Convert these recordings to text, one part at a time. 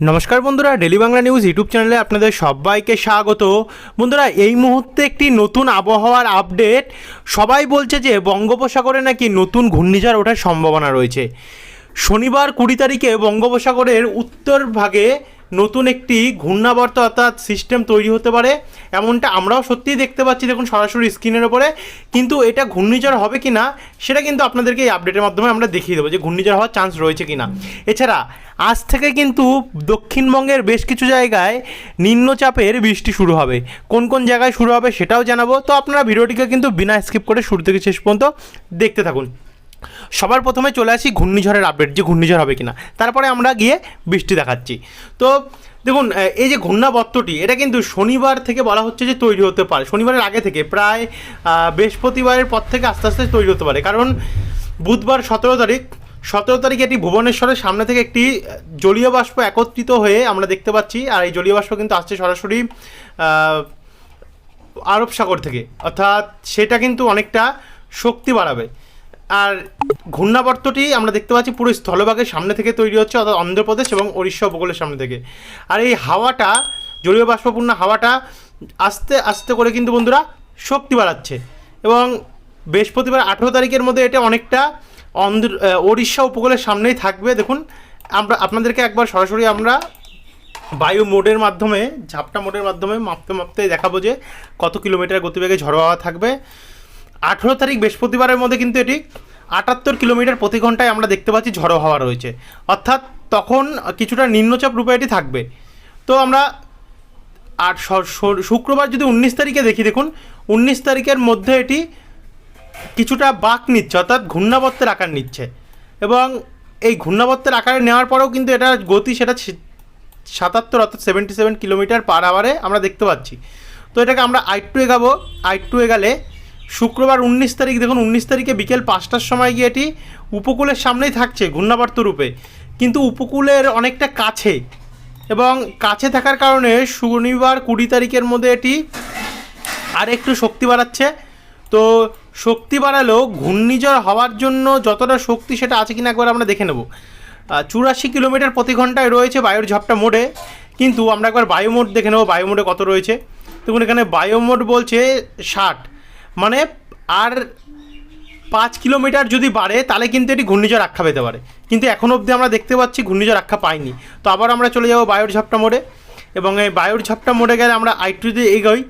নমস্কার বন্ধুরা, daily Bangla news YouTube চ্যানেলে আপনাদের সবাইকে স্বাগত। বন্ধুরা, এই মুহূর্তে একটি নতুন আবহাওয়ার আপডেট। সবাই বলছে যে বঙ্গোপসাগরে নাকি নতুন ঘূর্ণিঝড় ওঠার সম্ভাবনা রয়েছে। শনিবার কুড়ি তারিখে বঙ্গোপসাগরের উত্তর ভাগে নতুন একটি ঘূর্ণাবর্ত অর্থাৎ সিস্টেম তৈরি হতে পারে। এমনটা আমরাও সত্যিই দেখতে পাচ্ছি দেখুন সরাসরি স্ক্রিনের ওপরে কিন্তু এটা ঘূর্ণিঝড় হবে কি না সেটা কিন্তু আপনাদেরকে এই আপডেটের মাধ্যমে আমরা দেখিয়ে দেবো যে ঘূর্ণিঝড় হওয়ার চান্স রয়েছে কি না এছাড়া, আজ থেকে কিন্তু দক্ষিণবঙ্গের বেশ কিছু জায়গায় নিম্নচাপের বৃষ্টি শুরু হবে। কোন কোন জায়গায় শুরু হবে সেটাও জানাব। তো আপনারা ভিডিওটিকে কিন্তু বিনা স্কিপ করে শুরু থেকে শেষ পর্যন্ত দেখতে থাকুন। সবার প্রথমে চলে আসি ঘূর্ণিঝড়ের আপডেট যে ঘূর্ণিঝড় হবে কিনা। তারপরে আমরা গিয়ে বৃষ্টি দেখাচ্ছি। তো দেখুন এই যে ঘূর্ণাবর্তটি, এটা কিন্তু শনিবার থেকে বলা হচ্ছে যে তৈরি হতে পারে। শনিবারের আগে থেকে প্রায় বৃহস্পতিবারের পর থেকে আস্তে আস্তে তৈরি হতে পারে। কারণ বুধবার সতেরো তারিখ, সতেরো তারিখে এটি ভুবনেশ্বরের সামনে থেকে একটি জলীয় বাষ্প একত্রিত হয়ে আমরা দেখতে পাচ্ছি। আর এই জলীয় বাষ্প কিন্তু আসছে সরাসরি আরব সাগর থেকে। অর্থাৎ সেটা কিন্তু অনেকটা শক্তি বাড়াবে। আর ঘূর্ণাবর্তটি আমরা দেখতে পাচ্ছি পুরো স্থলভাগের সামনে থেকে তৈরি হচ্ছে, অর্থাৎ অন্ধ্রপ্রদেশ এবং উড়িষ্যা উপকূলের সামনে থেকে। আর এই হাওয়াটা, জলীয় বাষ্পপূর্ণ হাওয়াটা আস্তে আস্তে করে কিন্তু বন্ধুরা শক্তি বাড়াচ্ছে। এবং বৃহস্পতিবার আঠেরো তারিখের মধ্যে এটা অনেকটা অন্ধ্র উড়িষ্যা উপকূলের সামনেই থাকবে। দেখুন, আমরা, আপনাদেরকে একবার সরাসরি আমরা বায়ু মোডের মাধ্যমে, ঝাপটা মোডের মাধ্যমে মাপতে মাপতে দেখাবো যে কত কিলোমিটার গতিবেগে ঝড়ো হাওয়া থাকবে। আঠেরো তারিখ বৃহস্পতিবারের মধ্যে কিন্তু এটি আটাত্তর কিলোমিটার প্রতি ঘন্টায় আমরা দেখতে পাচ্ছি ঝড়ো হাওয়া রয়েছে। অর্থাৎ তখন কিছুটা নিম্নচাপ রূপে এটি থাকবে। তো আমরা আর শুক্রবার যদি উনিশ তারিখে দেখি, দেখুন, উনিশ তারিখের মধ্যে এটি কিছুটা বাঁক নিচ্ছে, অর্থাৎ ঘূর্ণাবর্তের আকার নিচ্ছে। এবং এই ঘূর্ণাবর্তের আকারে নেওয়ার পরেও কিন্তু এটার গতি সেটা সাতাত্তর অর্থাৎ সেভেন্টি সেভেন কিলোমিটার পার আওয়ারে আমরা দেখতে পাচ্ছি। তো এটাকে আমরা আইট্টু এগাবো আইট্টু এগালে শুক্রবার উনিশ তারিখ, দেখুন, উনিশ তারিখে বিকেল পাঁচটার সময় গিয়ে এটি উপকূলের সামনেই থাকছে, ঘূর্ণাবর্ত রূপে। কিন্তু উপকূলের অনেকটা কাছে এবং কাছে থাকার কারণে শনিবার কুড়ি তারিখের মধ্যে এটি আর একটু শক্তি বাড়াচ্ছে। তো শক্তি বাড়ালেও ঘূর্ণিঝড় হওয়ার জন্য যতটা শক্তি সেটা আছে কিনা একবার আমরা দেখে নেব। চুরাশি কিলোমিটার প্রতি ঘন্টায় রয়েছে বায়ুর ঝাপটা মোডে, কিন্তু আমরা একবার বায়ু মোড দেখে নেব বায়ু মোডে কত রয়েছে। দেখুন, এখানে বায়ু মোড বলছে ষাট। মানে আর পাঁচ কিলোমিটার যদি বাড়ে, তাহলে কিন্তু এটি ঘূর্ণিঝড় আখ্যা পেতে পারে। কিন্তু এখন অবধি আমরা দেখতে পাচ্ছি ঘূর্ণিঝড় আখ্যা পাইনি। তো আবার আমরা চলে যাব বায়ুর ঝাপটা মোড়ে। এবং এই বায়ুর ঝাপটা মোড়ে গেলে আমরা আইটু দিয়ে এগোই।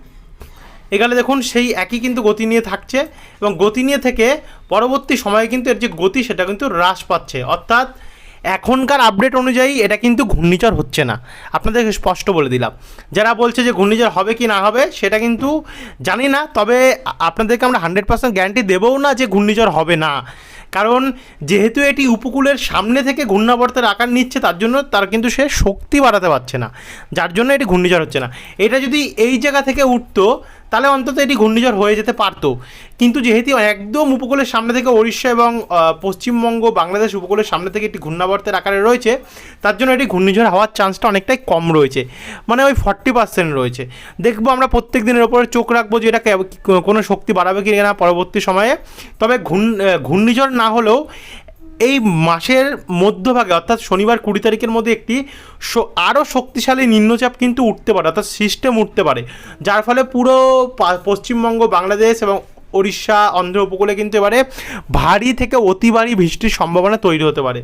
এগালে দেখুন সেই একই কিন্তু গতি নিয়ে থাকছে। এবং গতি নিয়ে থেকে পরবর্তী সময়ে কিন্তু এর যে গতি, সেটা কিন্তু হ্রাস পাচ্ছে। অর্থাৎ এখনকার আপডেট অনুযায়ী এটা কিন্তু ঘূর্ণিঝড় হচ্ছে না। আপনাদেরকে স্পষ্ট বলে দিলাম। যারা বলছে যে ঘূর্ণিঝড় হবে কি না হবে, সেটা কিন্তু জানি না, তবে আপনাদেরকে আমরা হান্ড্রেড পার্সেন্ট গ্যারান্টি দেবও না যে ঘূর্ণিঝড় হবে না। কারণ যেহেতু এটি উপকূলের সামনে থেকে ঘূর্ণাবর্তের আকার নিচ্ছে, তার জন্য তার কিন্তু সে শক্তি বাড়াতে পারছে না। যার জন্য এটি ঘূর্ণিঝড় হচ্ছে না। এটা যদি এই জায়গা থেকে উঠতো তাহলে অন্তত এটি ঘূর্ণিঝড় হয়ে যেতে পারতো। কিন্তু যেহেতু একদম উপকূলের সামনে থেকে ওড়িশা এবং পশ্চিমবঙ্গ, বাংলাদেশ উপকূলের সামনে থেকে একটি ঘূর্ণাবর্তের আকারে রয়েছে, তার জন্য এটি ঘূর্ণিঝড় হওয়ার চান্সটা অনেকটাই কম রয়েছে। মানে ওই ফর্টি পার্সেন্ট রয়েছে। দেখব আমরা প্রত্যেক দিনের ওপরে চোখ রাখব যে এটা কোনো শক্তি বাড়াবে কি না পরবর্তী সময়ে। তবে ঘূর্ণ ঘূর্ণিঝড় না হলেও এই মাসের মধ্যভাগে, অর্থাৎ শনিবার কুড়ি তারিখের মধ্যে একটি আরও শক্তিশালী নিম্নচাপ কিন্তু উঠতে পারে, অর্থাৎ সিস্টেম উঠতে পারে। যার ফলে পুরো পশ্চিমবঙ্গ, বাংলাদেশ এবং ওড়িশা, অন্ধ্র উপকূলে কিন্তু এবারে ভারী থেকে অতি ভারী বৃষ্টির সম্ভাবনা তৈরি হতে পারে,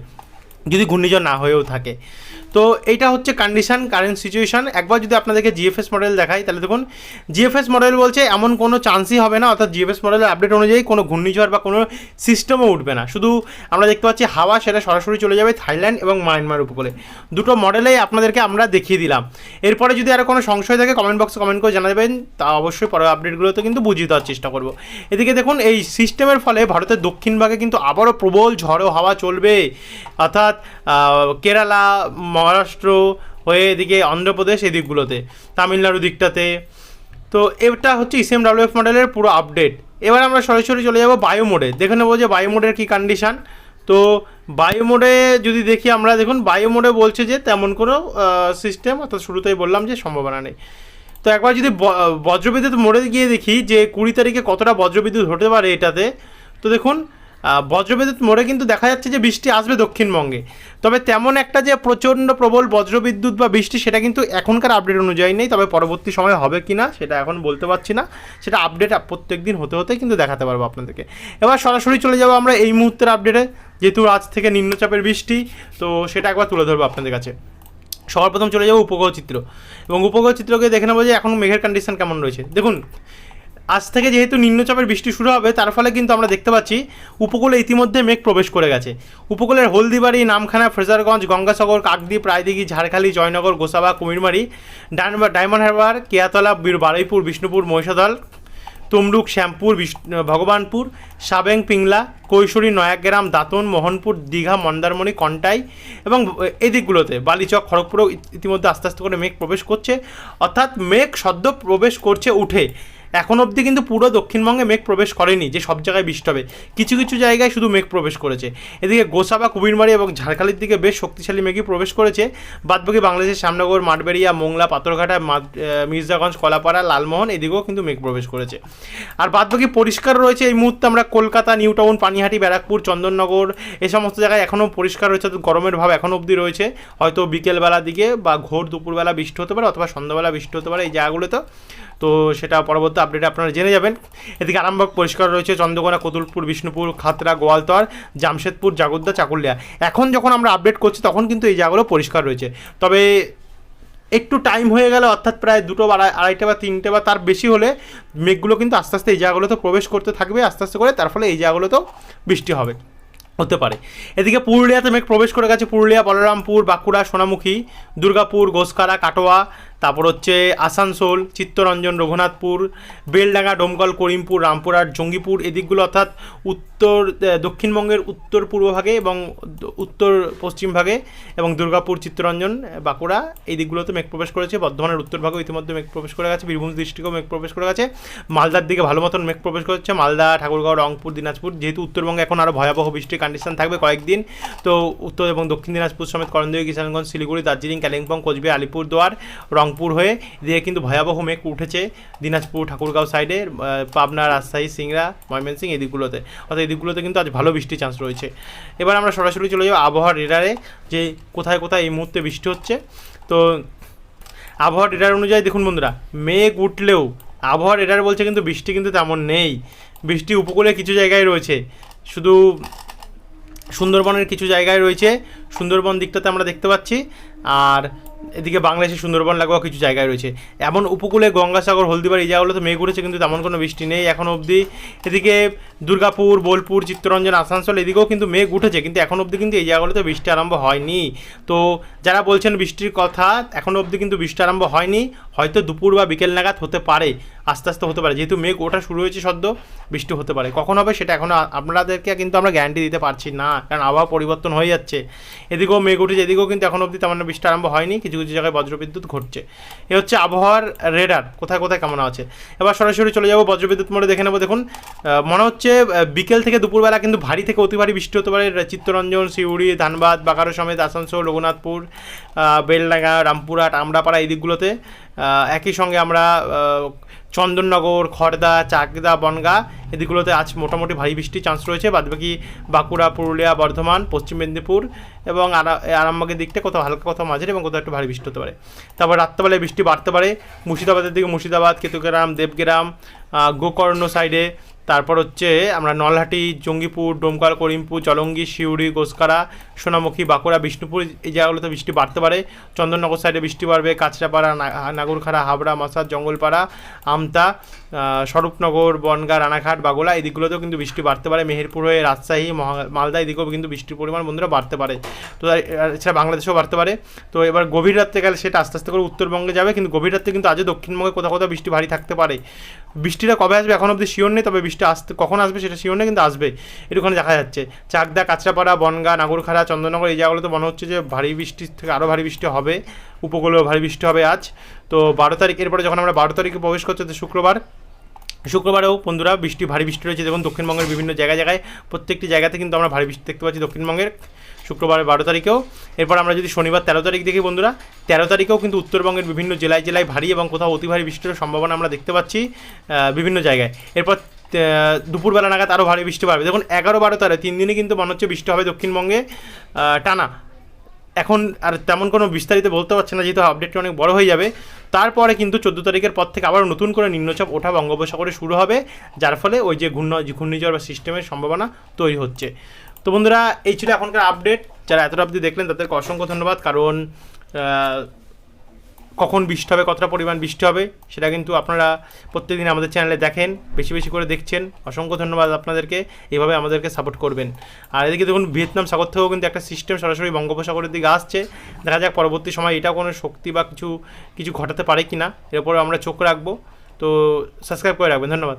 যদি ঘূর্ণিঝড় না হয়েও থাকে। তো এইটা হচ্ছে কন্ডিশন কারেন্ট সিচুয়েশান একবার যদি আপনাদেরকে জিএফএস মডেল দেখাই, তাহলে দেখুন জিএফএস মডেল বলছে এমন কোনো চান্সই হবে না, অর্থাৎ জিএফএস মডেলের আপডেট অনুযায়ী কোনো ঘূর্ণিঝড় বা কোনো সিস্টেমও উঠবে না। শুধু আমরা দেখতে পাচ্ছি হাওয়া, সেটা সরাসরি চলে যাবে থাইল্যান্ড এবং মায়ানমার উপকূলে। দুটো মডেলেই আপনাদেরকে আমরা দেখিয়ে দিলাম। এরপরে যদি আরও কোনো সংশয় থাকে কমেন্ট বক্সে কমেন্ট করে জানাবেন। তা অবশ্যই পরের আপডেটগুলোতে কিন্তু বুঝিয়ে দেওয়ার চেষ্টা করব। এদিকে দেখুন, এই সিস্টেমের ফলে ভারতের দক্ষিণ ভাগে কিন্তু আবারও প্রবল ঝড়ো হাওয়া চলবে। অর্থাৎ কেরালা মহারাষ্ট্র হয়ে এদিকে অন্ধ্রপ্রদেশ এই দিকগুলোতে, তামিলনাড়ু দিকটাতে। তো এটা হচ্ছে ইসিএম ডাব্লিউএফ মডেলের পুরো আপডেট এবার আমরা সরাসরি চলে যাব বায়ো মোডে দেখে নেব যে বায়ো মোডের কী কন্ডিশান তো বায়ো মোডে যদি দেখি আমরা, দেখুন বায়ো মোডে বলছে যে তেমন কোনো সিস্টেম অর্থাৎ শুরুতেই বললাম যে সম্ভাবনা নেই। তো একবার যদি বজ্রবিদ্যুৎ মোড়ে গিয়ে দেখি যে কুড়ি তারিখে কতটা বজ্রবিদ্যুৎ হতে পারে এটাতে, তো দেখুন বজ্রবিদ্যুৎ মোড়ে কিন্তু দেখা যাচ্ছে যে বৃষ্টি আসবে দক্ষিণবঙ্গে। তবে তেমন একটা যে প্রচণ্ড প্রবল বজ্রবিদ্যুৎ বা বৃষ্টি, সেটা কিন্তু এখনকার আপডেট অনুযায়ী নেই। তবে পরবর্তী সময় হবে কি না, সেটা এখন বলতে পারছি না। সেটা আপডেট প্রত্যেক দিন হতে হতে কিন্তু দেখাতে পারব আপনাদেরকে। এবার সরাসরি চলে যাব আমরা এই মুহূর্তের আপডেটে যেহেতু আজ থেকে নিম্নচাপের বৃষ্টি, তো সেটা একবার তুলে ধরবো আপনাদের কাছে। সবার প্রথম চলে যাব উপগ্রহ চিত্র এবং উপগ্রহ চিত্রকে দেখে নেব যে এখন মেঘের কন্ডিশন কেমন রয়েছে। দেখুন আজ থেকে যেহেতু নিম্নচাপের বৃষ্টি শুরু হবে, তার ফলে কিন্তু আমরা দেখতে পাচ্ছি উপকূলে ইতিমধ্যে মেঘ প্রবেশ করে গেছে। উপকূলের Haldibari, Namkhana, Fraserganj, Gangasagar, Kakdwip, Raidighi, Jharkhali, Joynagar, Gosaba, Kumirmari diamond diamond harbour, Keyatala, বীর বারুইপুর, বিষ্ণুপুর, মহিষাদল, তমলুক, শ্যামপুর ভগবানপুর, সাবেং, পিংলা, কৈশোরী, নয়াগ্রাম, দাঁতন, মোহনপুর, দীঘা, মন্দারমণি, কন্টাই এবং এই দিকগুলোতে বালিচক, খড়গপুরেও ইত- ইতিমধ্যে আস্তে আস্তে করে মেঘ প্রবেশ করছে। অর্থাৎ মেঘ সদ্য প্রবেশ করছে উঠে। এখন অবধি কিন্তু পুরো দক্ষিণবঙ্গে মেঘ প্রবেশ করেনি, যে সব জায়গায় বৃষ্টি হবে। কিছু কিছু জায়গায় শুধু মেঘ প্রবেশ করেছে। এদিকে গোসাবা কুবিরমারি এবং ঝাড়খালির দিকে বেশ শক্তিশালী মেঘই প্রবেশ করেছে। বাদবাকি বাংলাদেশের শ্যামনগর, মাঠবেড়িয়া, মোংলা, পাথরঘাটা মির্জাগঞ্জ, কলাপাড়া, লালমোহন এদিকেও কিন্তু মেঘ প্রবেশ করেছে। আর বাদবাকি পরিষ্কার রয়েছে এই মুহূর্তে আমরা কলকাতা নিউ টাউন পানিহাটি, ব্যারাকপুর, চন্দননগর এই সমস্ত জায়গায় এখনও পরিষ্কার রয়েছে। গরমের ভাব এখনও অবধি রয়েছে। হয়তো বিকেলবেলার দিকে বা ঘোর দুপুরবেলা বৃষ্টি হতে পারে অথবা সন্ধ্যাবেলা বৃষ্টি হতে পারে এই জায়গাগুলোতে। তো সেটা পরবর্তী আপডেটে আপনারা জেনে যাবেন। এদিকে আরামবাগ পরিষ্কার রয়েছে চন্দ্রকোনা, কতুলপুর, বিষ্ণুপুর, খাতড়া গোয়ালতর জামশেদপুর, জাগদ্দা, চাকুলিয়া। এখন যখন আমরা আপডেট করছি তখন কিন্তু এই জায়গাগুলো পরিষ্কার রয়েছে। তবে একটু টাইম হয়ে গেল অর্থাৎ প্রায় দুটো বা আড়াই- আড়াইটে বা তিনটে বা তার বেশি হলে মেঘগুলো কিন্তু আস্তে আস্তে এই জায়গাগুলোতে প্রবেশ করতে থাকবে, আস্তে আস্তে করে, তার ফলে এই জায়গাগুলোতেও বৃষ্টি হবে, হতে পারে। এদিকে পুরুলিয়াতে মেঘ প্রবেশ করে গেছে, পুরুলিয়া, বলরামপুর, বাঁকুড়া, সোনামুখী, দুর্গাপুর গোসকারা কাটোয়া তারপর হচ্ছে আসানসোল, চিত্তরঞ্জন, রঘুনাথপুর, বেলডাঙ্গা, ডোমকল, করিমপুর রামপুরহাট জঙ্গিপুর এদিকগুলো অর্থাৎ উত্তর দক্ষিণবঙ্গের উত্তর পূর্ব ভাগে এবং উত্তর পশ্চিম ভাগে এবং দুর্গাপুর, চিত্তরঞ্জন, বাঁকুড়া, এই দিকগুলোতে মেঘ প্রবেশ করেছে। বর্ধমানের উত্তর ভাগেও ইতিমধ্যে মেঘ প্রবেশ করে গেছে। বীরভূম ডিস্ট্রিক্টেও মেঘ প্রবেশ করে গেছে। মালদার দিকে ভালো মতন মেঘ প্রবেশ করেছে। মালদা, ঠাকুরগাঁও, রংপুর, দিনাজপুর, যেহেতু উত্তরবঙ্গে এখন আরও ভয়াবহ বৃষ্টির কন্ডিশন থাকবে কয়েকদিন, তো উত্তর এবং দক্ষিণ দিনাজপুর সমেত করণদিঘি কিষানগঞ্জ, শিলিগুড়ি, দার্জিলিং, কালিম্পং, কোচবিহার, আলিপুরদুয়ার রংপুর হয়ে দিয়ে কিন্তু ভয়াবহ মেঘ উঠেছে দিনাজপুর, ঠাকুরগাঁও সাইডে পাবনা, রাজশাহী, সিংড়া ময়মনসিং এই দিকগুলোতে অর্থাৎ এদিকগুলোতে কিন্তু আজ ভালো বৃষ্টির চান্স রয়েছে। এবার আমরা সরাসরি চলে যাব আবহাওয়ার রেডারে যে কোথায় কোথায় এই মুহূর্তে বৃষ্টি হচ্ছে। তো আবহাওয়া রেডার অনুযায়ী দেখুন বন্ধুরা, মেঘ উঠলেও আবহাওয়া রেডার বলছে কিন্তু বৃষ্টি কিন্তু তেমন নেই। বৃষ্টি উপকূলে কিছু জায়গায় রয়েছে। শুধু সুন্দরবনের কিছু জায়গায় রয়েছে। সুন্দরবন দিকটাতে আমরা দেখতে পাচ্ছি। আর এদিকে বাংলাদেশের সুন্দরবন লাগোয়া কিছু জায়গায় রয়েছে। এমন উপকূলে গঙ্গাসাগর হলদিবার এই জায়গাগুলোতে মেঘ উঠেছে, কিন্তু তেমন কোনো বৃষ্টি নেই। এখনও অবধি এদিকে দুর্গাপুর, বোলপুর, চিত্তরঞ্জন, আসানসোল এদিকেও কিন্তু মেঘ উঠেছে, কিন্তু এখন অবধি কিন্তু এই জায়গাগুলোতে বৃষ্টি আরম্ভ হয়নি। তো যারা বলছেন বৃষ্টির কথা, এখন অবধি কিন্তু বৃষ্টি আরম্ভ হয়নি, হয়তো দুপুর বা বিকেল নাগাদ হতে পারে, আস্তে আস্তে হতে পারে। যেহেতু মেঘ ওঠা শুরু হয়েছে সদ্য, বৃষ্টি হতে পারে। কখন হবে সেটা এখন আপনাদেরকে কিন্তু আমরা গ্যারান্টি দিতে পারছি না, কারণ আবহাওয়া পরিবর্তন হয়ে যাচ্ছে। এদিকেও মেঘ উঠেছে, এদিকেও কিন্তু এখন অবধি তেমন বৃষ্টি আরম্ভ হয়নি, কিছু কিছু জায়গায় বজ্রবিদ্যুৎ ঘটছে। এ হচ্ছে আবহাওয়ার রেডার কোথায় কোথায় কেমন আছে? এবার সরাসরি চলে যাব বজ্রবিদ্যুৎ মোড়ে, দেখে নেব, দেখুন মনে হচ্ছে আহ, বিকেল থেকে দুপুরবেলা কিন্তু ভারী থেকে অতি ভারী বৃষ্টি হতে পারে। চিত্তরঞ্জন সিউড়ি ধানবাদ বাঁকারো সমেত আসানসোল রঘুনাথপুর বেলডাঙ্গা রামপুরহাট আমরাপাড়া এই দিকগুলোতে। একই সঙ্গে আমরা চন্দননগর খড়দা চাকদা বনগা এদিকগুলোতে আজ মোটামুটি ভারী বৃষ্টির চান্স রয়েছে। বাদবাকি বাঁকুড়া পুরুলিয়া বর্ধমান পশ্চিম মেদিনীপুর এবং আরা- আরামবাগের দিকটা কোথাও হালকা কোথাও মাঝারি এবং কোথাও একটু ভারী বৃষ্টি হতে পারে। তারপর রাত্রেবেলায় বৃষ্টি বাড়তে পারে। মুর্শিদাবাদের দিকে মুর্শিদাবাদ কেতুগ্রাম দেবগ্রাম গোকর্ণ সাইডে তারপর হচ্ছে আমরা নলহাটি, জঙ্গিপুর, ডোমকাল, করিমপুর জলঙ্গি শিউড়ি গোসকারা সোনামুখী, বাঁকুড়া, বিষ্ণুপুর এই জায়গাগুলোতে বৃষ্টি বাড়তে পারে। চন্দননগর সাইডে বৃষ্টি বাড়বে, কাঁচরাপাড়া নাগরখাড়া, হাবড়া মাসাদ জঙ্গলপাড়া, আমতা স্বরূপনগর, বনগা, রানাঘাট, বাগোলা এই দিকগুলোতেও কিন্তু বৃষ্টি বাড়তে পারে। মেহেরপুর হয়ে রাজশাহী মালদা এদিকেও কিন্তু বৃষ্টির পরিমাণ বন্ধুরা বাড়তে পারে। তো এছাড়া বাংলাদেশেও বাড়তে পারে। তো এবার গভীর রাত্রে গেলে সেটা আস্তে আস্তে করে উত্তরবঙ্গে যাবে, কিন্তু গভীর রাত্রে কিন্তু আজও দক্ষিণবঙ্গে কোথাও কোথাও বৃষ্টি ভারী থাকতে পারে। বৃষ্টিটা কবে আসবে এখন অবধি শিওর নেই, তবে বৃষ্টি আসতে কখন আসবে সেটা শিওর নেই কিন্তু আসবে এটুখানে দেখা যাচ্ছে। চাকদা, কাঁচরাপাড়া, বনগা, নাগরখাড়া, চন্দননগর, এই জায়গাগুলোতে মনে হচ্ছে যে ভারী বৃষ্টির থেকে আরও ভারী বৃষ্টি হবে। উপকূলেও ভারী বৃষ্টি হবে আজ। তো বারো তারিখ, এরপরে যখন আমরা বারো তারিখে প্রবেশ করছি, তো শুক্রবার। শুক্রবারেও বন্ধুরা বৃষ্টি, ভারী বৃষ্টি রয়েছে। দেখুন, দক্ষিণবঙ্গের বিভিন্ন জায়গায় জায়গায়, প্রত্যেকটি জায়গাতে কিন্তু আমরা ভারী বৃষ্টি দেখতে পাচ্ছি দক্ষিণবঙ্গের। শুক্রবার বারো তারিখেও। এরপর আমরা যদি শনিবার তেরো তারিখ দেখি বন্ধুরা, তেরো তারিখেও কিন্তু উত্তরবঙ্গের বিভিন্ন জেলায় জেলায় ভারী এবং কোথাও অতি ভারী বৃষ্টির সম্ভাবনা আমরা দেখতে পাচ্ছি বিভিন্ন জায়গায়। এরপর দুপুরবেলা নাগাদ আরও ভারী বৃষ্টি পারবে দেখুন, এগারো বারো তারিখ, তিন দিনই কিন্তু মনে হচ্ছে বৃষ্টি হবে দক্ষিণবঙ্গে টানা। এখন আর তেমন কোনো বিস্তারিত বলতে পারছে না, যেহেতু আপডেটটা অনেক বড় হয়ে যাবে। তারপরে কিন্তু চোদ্দ তারিখের পর থেকে আবার নতুন করে নিম্নচাপ ওঠা বঙ্গোপসাগরে শুরু হবে, যার ফলে ওই যে ঘূর্ণ, ঘূর্ণিঝড় বা সিস্টেমের সম্ভাবনা তৈরি হচ্ছে। তো বন্ধুরা, এই ছিল এখনকার আপডেট যারা এতটা অবধি দেখলেন, তাদেরকে অসংখ্য ধন্যবাদ। কারণ কখন বৃষ্টি হবে, কতটা পরিমাণ বৃষ্টি হবে, সেটা কিন্তু আপনারা প্রত্যেকদিন আমাদের চ্যানেলে দেখেন, বেশি বেশি করে দেখছেন। অসংখ্য ধন্যবাদ আপনাদেরকে এভাবে আমাদেরকে সাপোর্ট করবেন। আর এদিকে দেখুন, ভিয়েতনাম সাগর থেকেও কিন্তু একটা সিস্টেম সরাসরি বঙ্গোপসাগরের দিকে আসছে। দেখা যাক পরবর্তী সময় এটা কোনো শক্তি বা কিছু কিছু ঘটাতে পারে কি না এর উপরে আমরা চোখ রাখব। তো সাবস্ক্রাইব করে রাখবেন, ধন্যবাদ।